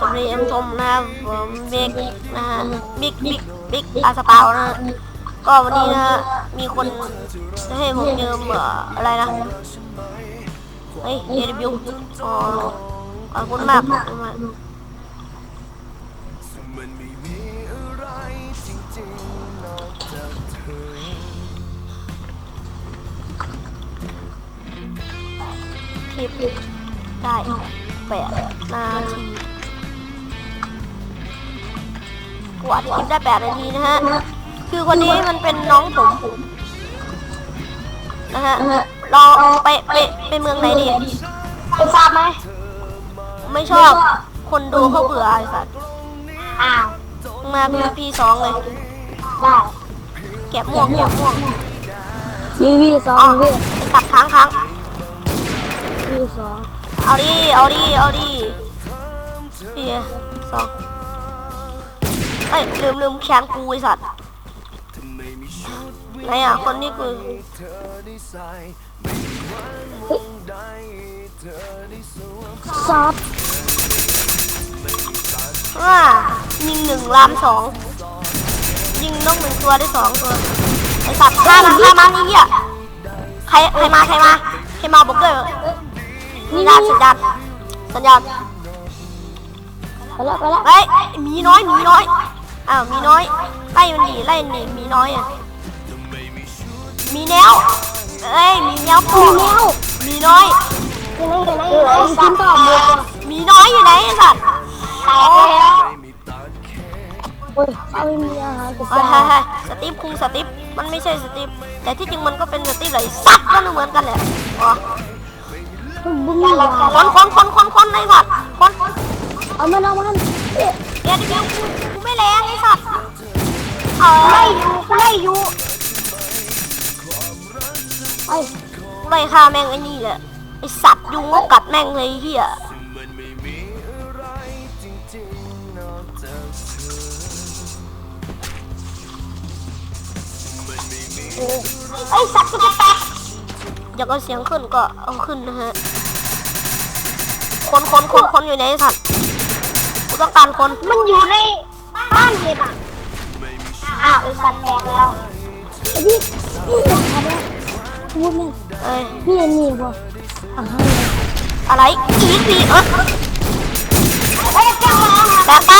สวัสดีเอ็มชมนะครับผมบิ๊กนะฮะบิ๊กบิ๊กบิ๊กอาสเปานะฮะก็วันนี้นะฮะมีคนจะให้ผมยืมเอ่ออะไรนะเฮ้ย AW อ๋อขอบคุณมากขอบคุณมากคลิปได้แปดนาที กวาดคลิปได้แปดนาทีนะฮะ คือคนนี้มันเป็นน้องผมนะฮะ เราไปไปไปเมืองไหนดี ไปทราบไหม ไม่ชอบ คนดูเขาเบื่อไอ้สัตว์อ้าวมาพีพีสองเลย ได้แกะม่วงแกะม่วงวีวีสองอ๋อวีตัดค้างค้างวีสองเอาดิ เอาดิ เอาดิพี่สอง เอ้ยลืมลืมแขนกูไอ้สัตว์ทำไมมีชุดวิไหนอะคนนี้กูเธอได้ใส่ไม่มีวันมองได้เธอได้สวมซอฟว่ายิงหนึ่งลามสองยิงนกหนึ่งตัวได้สองตัวไอสัตว์ฆ่ามันฆ่ามันนี่เหี้ยใครใครมาใครมาใครมาบอกด้วยนี่ญาณสัญญาณสัญญาณไปแล้วไปแล้วเฮ้ยหมีน้อยหมีน้อย อ้าวหมีน้อย ไล่มันหนีไล่มันหนีหมีน้อยอะหมีแนว เอ้ยหมีแนวพ่อมีแมวหมีน้อยอยู่ไหนอยู่ไหนอยู่ไหนกินต่อหมดหมีน้อยอยู่ไหนไอ้สัตว์แตกแล้วไม่มีตาแค่โอ้ยเอาไม่มีอาหารแต่เฮ้ยเฮ้ยเฮ้ยสตีฟคุงสตีฟมันไม่ใช่สตีฟแต่ที่จริงมันก็เป็นสตีฟเลยสัตว์ก็เหมือนกันแหละอ๋อบุ้งมีอาหารคนคนคนคนคนไอ้สัตว์คนเอามันเอามันเอ๊ะเดี๋ยวเดี๋ยวกูกูไม่ แรงไอ้สัตว์เออไล่อยู่ไล่อยู่ไอ้ไล่ฆ่าแม่งไอ้นี่แหละไอ้สัตว์ยุงก็กัดแม่งเลยเฮียไม่มีอะไรจริงๆนอกจากเธอมันไม่มีไอ้สัตว์จะแตกอยากเอาเสียงขึ้นก็เอาขึ้นนะฮะ คนคนคนคนอยู่ไหนไอ้สัตว์กูต้องการคน มันอยู่ใน บ้านเห็ดอะอ้าวอ้สัตว์แตกแล้วไอ้พี่นี่อะไรพูดนี่เอ้ยพี่เอ็นนี่บ่อ่าฮะอะไรอีกทีเออแตกไป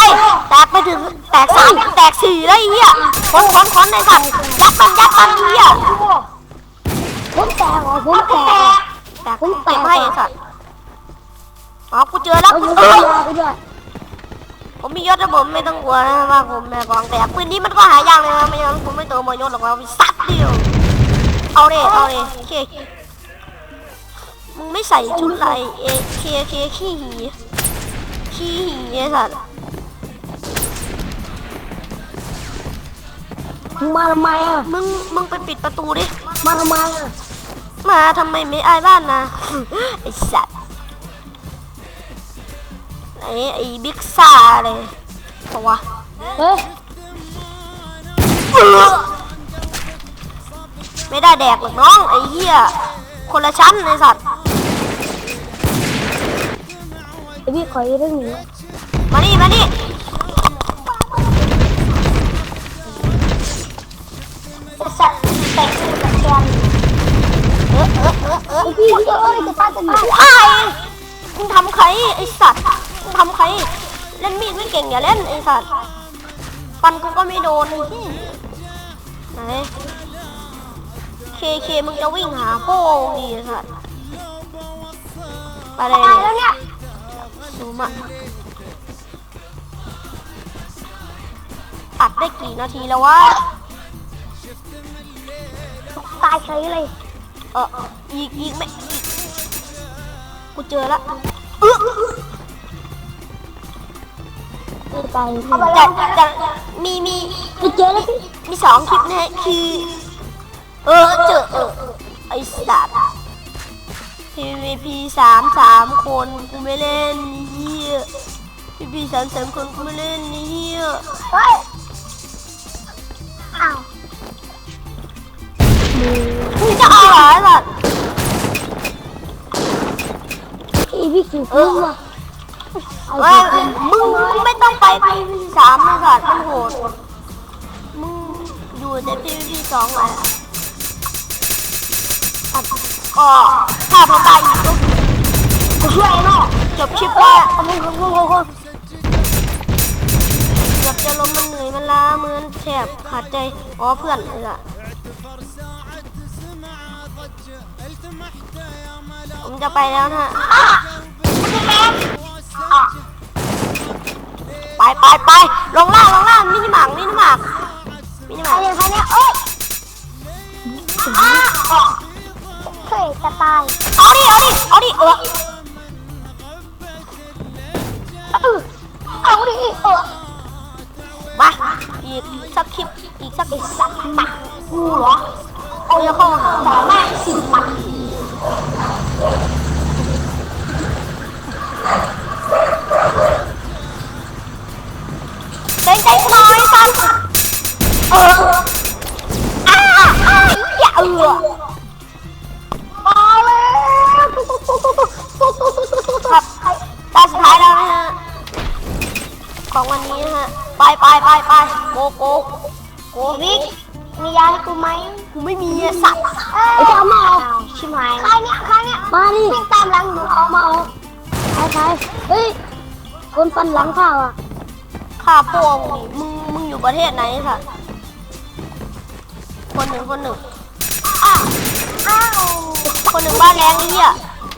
แตกไปถึงแตกสามแตกสี่ไอ้เฮียคนคนคนไอ้สัตว์ยัดมันยัดมันเฮียผมแตกเหรอผมแตกแตกผมแตกให้ไอ้สัตว์อ๋อกูเจอแล้วกูอยู่ ผมมียศนะผมไม่ต้องกลัวนะว่าผมแม่กองแตกปืนนี้มันก็หายากเลยนะไม่งั้นผมไม่โตมายศหรอกว่าสัตว์เดียวเอาเลยเอาเลยโอเคมึงไม่ใส่ชุดอะไรเอเคเคขี้หีขี้หีไอ้สัตว์มึงมาทำไมอะมึงมึงไปปิดประตูดิมาทำไมอะมาทำไมไม่อายบ้านนะไอ้สัตว์ ไอ้ไอ้บิ๊กซ่าเลยตัวเฮ้ยไม่ได้แดกหรอกน้องไอ้เหี้ยคนละชั้นไอ้สัตว์ไอพี่ขออีกเรื่องหนี้มานี่มานี่สัตว์แตกคือกับแกนเออเออเออเออไอพี่พี่เอ้ยจะตายจะหนี เก่งอย่าเล่นไอ้สัตว์ฟันกูก็ไม่โดนไหี้ยไหนเคเคมึงจะวิ่งหาโป้งดีสัตว์ไปเลยแล้วเนี่ยซูมอะอัดได้กี่นาทีแล้ววะตายเฉยเลย เอออีกอีกไม่กูเจอละ อื้อไม่ตายเลยจะจะมีมีพี่เจอแล้วพี่มีสองคลิปนะฮะคือ เออเจอเออไอสัตว์ PVP สามสามคนกูไม่เล่นเฮีย PVP สามสามคนกูไม่เล่นเฮียเฮ้ยอ้าวมึงจะเอาเหรอไอ้สัตว์พี่พี่คิวฟุ้งว่ะเอาเฮ้ยสิมึงมึงไม่ สองแหละอะก็ถ้าพอตายอีกก็กูช่วยไอ้นอกจบคลิปแล้วเอามึงกูกูกูเกือบจะล้มมันเหนื่อยมันล้ามือนแทบขาดใจ อ๋อเพื่อนนี่แหละผมจะไปแล้วนะฮะไปไปไปลงล่างลงล่างมินิหมากมินิหมากมินิหใครมากเนี่ยใครเนี่ยเอ้ยอ้า เฮ้ยจะตายเอาดิเอาดิเอาดิเออเออเอาดิเออมาอีกสักคลิปอีกสักอีกสักหมักกูเหรอเอาจะเข้ามาหาแต่แม่สิบหมักเกรงใจกูหน่อยสันเอออ้ ไปไปไปไปโกโกโกวิกมียาให้กูไหมกูไม่มีไอ้สัตว์ไอ้จะเอามาเอาชิบหายใครเนี่ยใครเนี่ยมาดิวิ่งตามหลังหนูเอามาเอาใครใครเฮ้ยคนฟันหลังข้าวอะข้าโป้งดิมึงมึงอยู่ประเทศไหนไอ้สัตว์คนหนึ่งคนหนึ่งอ้าอ้าวคนหนึ่งบ้านแรงไอ้เหี้ย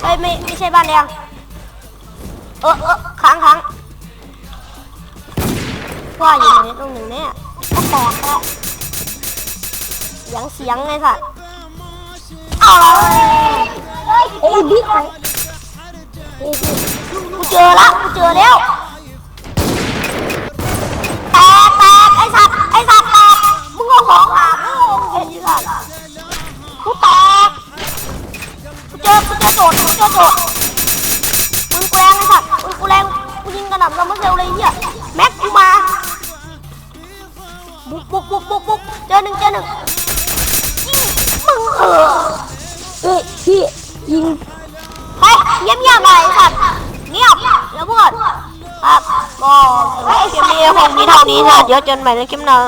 เอ้ยไม่ไม่ใช่บ้านแรงเออเออค้างค้าง ว่าอยู่ไหนตรงหนึ่งเนี่ยก็แตกแล้วเสียงเสียงไงสัตว์เอาละเฮ้ยอ้บิ๊กไอ้ไอ้บิ๊กกูเจอละกูเจอแล้วแตกแตกไอ้สัตว์ไอ้สัตว์แตกมึงเอาของหามึงเห็นยี่สัตว์กูแตกกูเจอกูเจอโจทย์กูเจอโจทย์ปืนกูแรงไอ้สัตว์ปืนกูแรงกูยิงกระหน่ำซัมเมอร์เซลเลยไอ้เหี้ยแม็กกูมา บุกบุกบุกบุกบุกเจอหนึ่งเจอหนึ่งยิงมึงเออเอ้ยพี่ยิงไปเงียบเงียบๆหน่อยไอ้สัตว์เงียบอย่าพูดครับก็คลิปนี้คงมีเท่านี้นะเดี๋ยวเจอกันใหม่ในคลิปหน้า